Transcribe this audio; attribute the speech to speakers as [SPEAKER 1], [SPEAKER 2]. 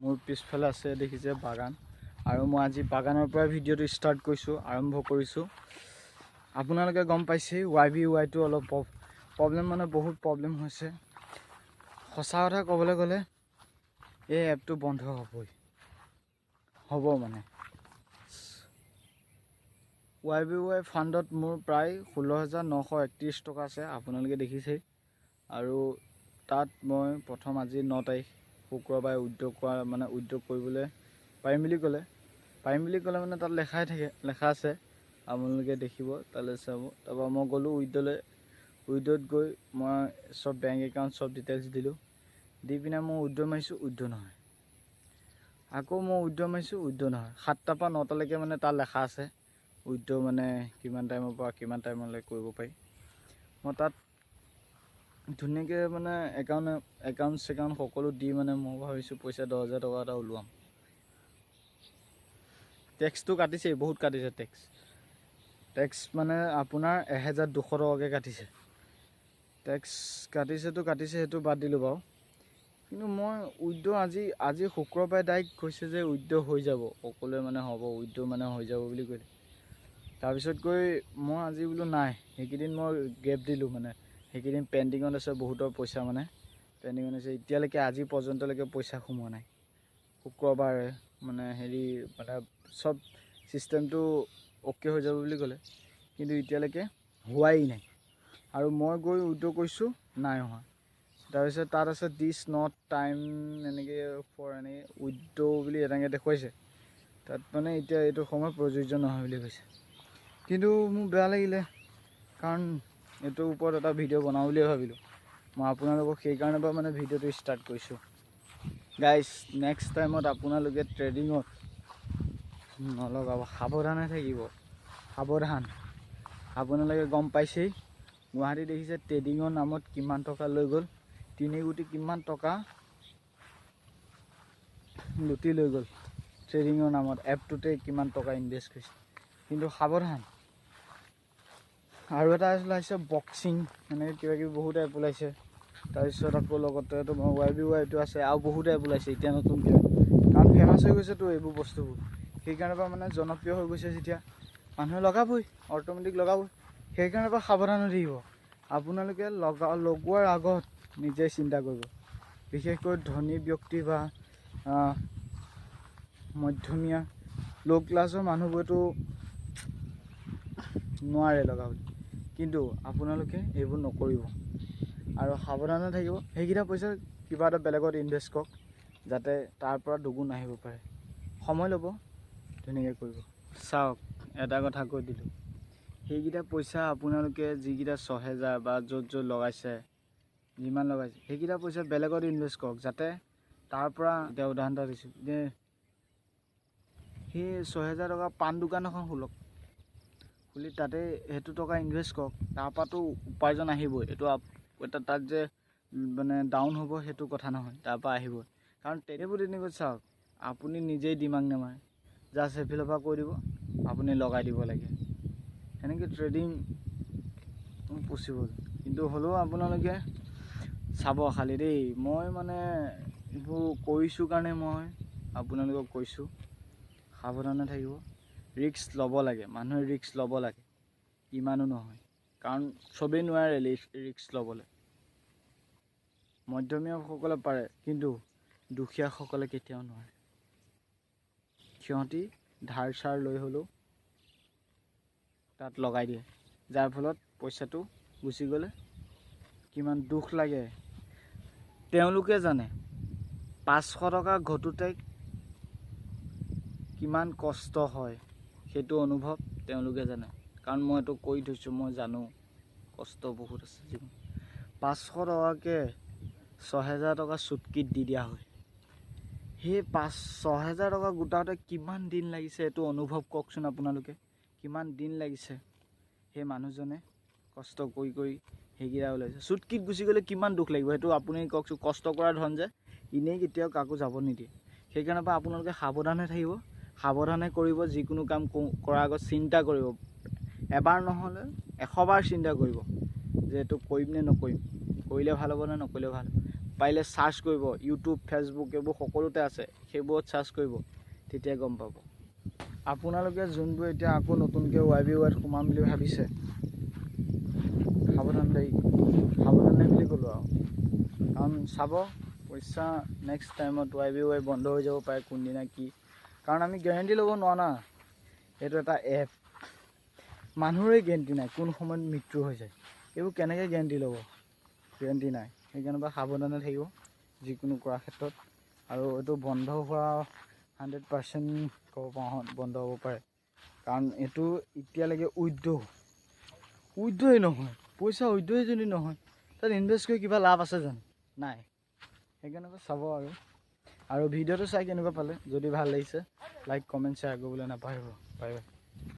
[SPEAKER 1] মোৰ পিছফালে আছে দেখিছে বাগান। আৰু মই আজি বাগানৰ পৰা ভিডিঅ'টো ষ্টাৰ্ট কৰিছোঁ আৰম্ভ কৰিছোঁ। আপোনালোকে গম পাইছেই ৱাই বি ৱাইটো অলপ প্ৰব্লেম মানে বহুত প্ৰব্লেম হৈছে। সঁচা কথা ক'বলৈ গ'লে এই এপটো বন্ধ হ'বই। হ'ব মানে। ৱাই বি ৱাই ফাণ্ডত মোৰ প্ৰায় ষোল্ল হাজাৰ নশ একত্ৰিছ টকা আছে আপোনালোকে দেখিছেই। আৰু তাত মই প্ৰথম আজি ন তাৰিখ। শুক্ৰবাৰে উদ্যোগ কৰা মানে উদ্যোগ কৰিবলৈ পাৰিম বুলি ক'লে। পাৰিম বুলি ক'লে মানে তাত লেখাই থাকে লেখা আছে। আপোনালোকে দেখিব তালৈ চাব। তাৰপৰা মই গ'লোঁ উইডলৈ উইডত গৈ মই চব বেংক একাউণ্ট চব ডিটেইলছ দিলোঁ। দি পিনে মই উইড্ৰ মাৰিছোঁ উইড্ৰ নহয়। আকৌ মই উইড্ৰ মাৰিছোঁ উইড্ৰ নহয়। সাতটাৰ পৰা নটালৈকে মানে তাত লেখা আছে। উইড্ৰ মানে কিমান টাইমৰ পৰা কিমান টাইমলৈ কৰিব পাৰি। মই তাত ধুনীয়াকৈ মানে একাউণ্ট একাউণ্ট চেকাউণ্ট সকলো দি মানে মই ভাবিছোঁ পইচা দহ হাজাৰ টকা এটা ওলোৱাম টেক্সটো কাটিছেই বহুত কাটিছে টেক্স টেক্স মানে আপোনাৰ এহেজাৰ দুশ টকাকৈ কাটিছে। টেক্স কাটিছেতো কাটিছে সেইটো বাদ দিলোঁ বাৰু। কিন্তু মই উইড্ৰ আজি আজি শুক্ৰবাৰে ডাইৰেক্ট কৈছে যে উইড্ৰ হৈ যাব। সকলোৱে মানে হ'ব উইড্ৰ মানে হৈ যাব বুলি কৈছে তাৰপিছত গৈ মই আজি বোলো নাই সেইকেইদিন মই গেপ দিলোঁ মানে। সেইকেইদিন পেণ্ডিঙত আছে বহুতৰ পইচা মানে। পেণ্ডিঙত আছে এতিয়ালৈকে আজি পৰ্যন্তলৈকে পইচা সোমোৱা নাই। শুক্ৰবাৰে মানে হেৰি মানে চব ছিষ্টেমটো অ'কে হৈ যাব বুলি ক'লে কিন্তু এতিয়ালৈকে হোৱাই নাই। আৰু মই গৈ উইড্ৰ কৰিছোঁ নাই হোৱা। তাৰপিছত তাত আছে দিছ নট টাইম এনেকৈ ফৰ এনেকৈ উইড্ৰ বুলি এনেকৈ দেখুৱাইছে। তাত মানে এতিয়া এইটো সময় প্ৰযোজ্য নহয় বুলি কৈছে। কিন্তু মোৰ বেয়া লাগিলে কাৰণ এইটোৰ ওপৰত এটা ভিডিঅ' বনাওঁ বুলিয়ে ভাবিলোঁ। মই আপোনালোকক সেইকাৰণে পৰা মানে ভিডিঅ'টো ষ্টাৰ্ট কৰিছোঁ। গাইজ নেক্সট টাইমত আপোনালোকে ট্ৰেডিঙত নলগাব সাৱধানে থাকিব। সাৱধান। আপোনালোকে গম পাইছেই। গুৱাহাটী দেখিছে ট্ৰেডিঙৰ নামত কিমান টকা লৈ গ'ল। তিনি কোটি কিমান টকা লুটি লৈ গ'ল। ট্ৰেডিঙৰ নামত এপটোতে কিমান টকা ইনভেষ্ট কৰিছে। কিন্তু সাৱধান। আৰু এটা ওলাইছে বক্সিং এনেকৈ কিবা কিবি বহুত এপ ওলাইছে। তাৰপিছত আকৌ লগতে তোমাৰ ৱাই বি ৱাইটো আছে আৰু বহুত এপ ওলাইছে এতিয়া নতুনকৈ কাৰণ ফেমাছ হৈ গৈছেতো এইবোৰ বস্তুবোৰ। সেইকাৰণে পৰা মানে জনপ্ৰিয় হৈ গৈছে যেতিয়া। মানুহে লগাবই অট'মেটিক লগাবই। সেইকাৰণে পৰা সাৱধান হৈ থাকিব। আপোনালোকে লগা লগোৱাৰ আগত নিজে চিন্তা কৰিব। বিশেষকৈ ধনী ব্যক্তি বা মধ্যমীয়া ল' ক্লাছৰ মানুহবোৰেতো নোৱাৰে লগাবলৈ। কিন্তু আপোনালোকে এইবোৰ নকৰিব। আৰু সাৱধানে থাকিব। সেইকেইটা পইচা কিবা এটা বেলেগত ইনভেষ্ট কৰক যাতে তাৰ পৰা দুগুণ আহিব পাৰে। সময় ল'ব ধুনীয়াকৈ কৰিব। চাওক এটা কথা কৈ দিলোঁ। সেইকেইটা পইচা আপোনালোকে যিকেইটা ছহেজাৰ বা য'ত য'ত লগাইছে যিমান লগাইছে সেইকেইটা পইচা বেলেগত ইনভেষ্ট কৰক যাতে তাৰ পৰা এতিয়া উদাহৰণ এটা দিছোঁ যে সেই ছহেজাৰ টকা পাণ দোকান এখন খোলক। খুলি তাতে সেইটো টকা ইনভেষ্ট কৰক তাৰপৰাতো উপাৰ্জন আহিবই। এইটো এটা তাত যে মানে ডাউন হ'ব সেইটো কথা নহয় তাৰপৰা আহিবই। কাৰণ তেনেবোৰ তেনেকৈ চাওক আপুনি নিজেই দিমাগ নেমাৰে জাষ্ট সেইফালৰ পৰা কৈ দিব আপুনি লগাই দিব লাগে। সেনেকৈ ট্ৰেডিং পচিবল কিন্তু হ'লেও আপোনালোকে চাব খালি দেই মই মানে এইবোৰ কৰিছোঁ কাৰণে মই আপোনালোকক কৈছোঁ সাৱধানে থাকিব। ৰিস্ক ল'ব লাগে মানুহে ৰিস্ক ল'ব লাগে ইমানো নহয়। কাৰণ চবেই নোৱাৰে ৰিস্ক ল'বলৈ। মধ্যমীয়াসকলে পাৰে কিন্তু দুখীয়াসকলে কেতিয়াও নোৱাৰে। সিহঁতি ধাৰ চাৰ লৈ হ'লেও তাত লগাই দিয়ে যাৰ ফলত পইচাটো গুচি গ'লে কিমান দুখ লাগে। তেওঁলোকে জানে পাঁচশ টকা ঘটোতে কিমান কষ্ট হয়। সেইটো অনুভৱ তেওঁলোকে জানে। কাৰণ মই এইটো কৰি থৈছোঁ মই জানো। কষ্ট বহুত আছে জীৱন পাঁচশ টকাকৈ ছহেজাৰ টকা চুটকিত দি দিয়া হয়। সেই পাঁচ ছহেজাৰ টকা গোটাওঁতে কিমান দিন লাগিছে এইটো অনুভৱ কৰকচোন আপোনালোকে। কিমান দিন লাগিছে সেই মানুহজনে কষ্ট কৰি কৰি সেইকেইটা ওলাইছে। চুটকিত গুচি গ'লে কিমান দুখ লাগিব সেইটো আপুনি কওকচোন। কষ্ট কৰা ধন যে এনেই কেতিয়াও কাকো যাব নিদিয়ে। সেইকাৰণে পৰা আপোনালোকে সাৱধানে থাকিব। সাৱধানে কৰিব যিকোনো কাম কৰাৰ আগত চিন্তা কৰিব। এবাৰ নহ'লে এশবাৰ চিন্তা কৰিব যে এইটো কৰিম নে নকৰিম। কৰিলে ভাল হ'ব নে নকৰিলে ভাল পাৰিলে চাৰ্চ কৰিব ইউটিউব ফেচবুক এইবোৰ সকলোতে আছে সেইবোৰত চাৰ্চ কৰিব তেতিয়া গম পাব। আপোনালোকে যোনবোৰ এতিয়া আকৌ নতুনকৈ ৱাই বি ৱাইত সোমাম বুলি ভাবিছে সাৱধান দেই সাৱধান বুলি ক'লোঁ আৰু। কাৰণ চাব পইচা নেক্সট টাইমত ৱাই বি ৱাই বন্ধ হৈ যাব পাৰে কোনদিনা কি কাৰণ আমি গেৰেণ্টি ল'ব নোৱাৰোঁ না। এইটো এটা এপ মানুহৰে গেৰেণ্টি নাই কোন সময়ত মৃত্যু হৈ যায়। এইবোৰ কেনেকৈ গেৰেণ্টি ল'ব? গেৰেণ্টি নাই। সেইকাৰণে পৰা সাৱধানে থাকিব যিকোনো কৰাৰ ক্ষেত্ৰত। আৰু এইটো বন্ধ হোৱা হাণ্ড্ৰেড পাৰ্চেণ্ট ক'ব পাৰোঁ বন্ধ হ'ব পাৰে। কাৰণ এইটো এতিয়ালৈকে উইড্ৰ' উইড্ৰই নহয়। পইচা উইড্ৰই যদি নহয় তাত ইনভেষ্ট কৰি কিবা লাভ আছে জানো? নাই। সেইকাৰণে চাব আৰু। আৰু ভিডিঅ'টো চাই কেনেকুৱা পালে? যদি ভাল লাগিছে লাইক কমেণ্ট শ্বেয়াৰ কৰিবলৈ নাপাহৰিব বাই বাই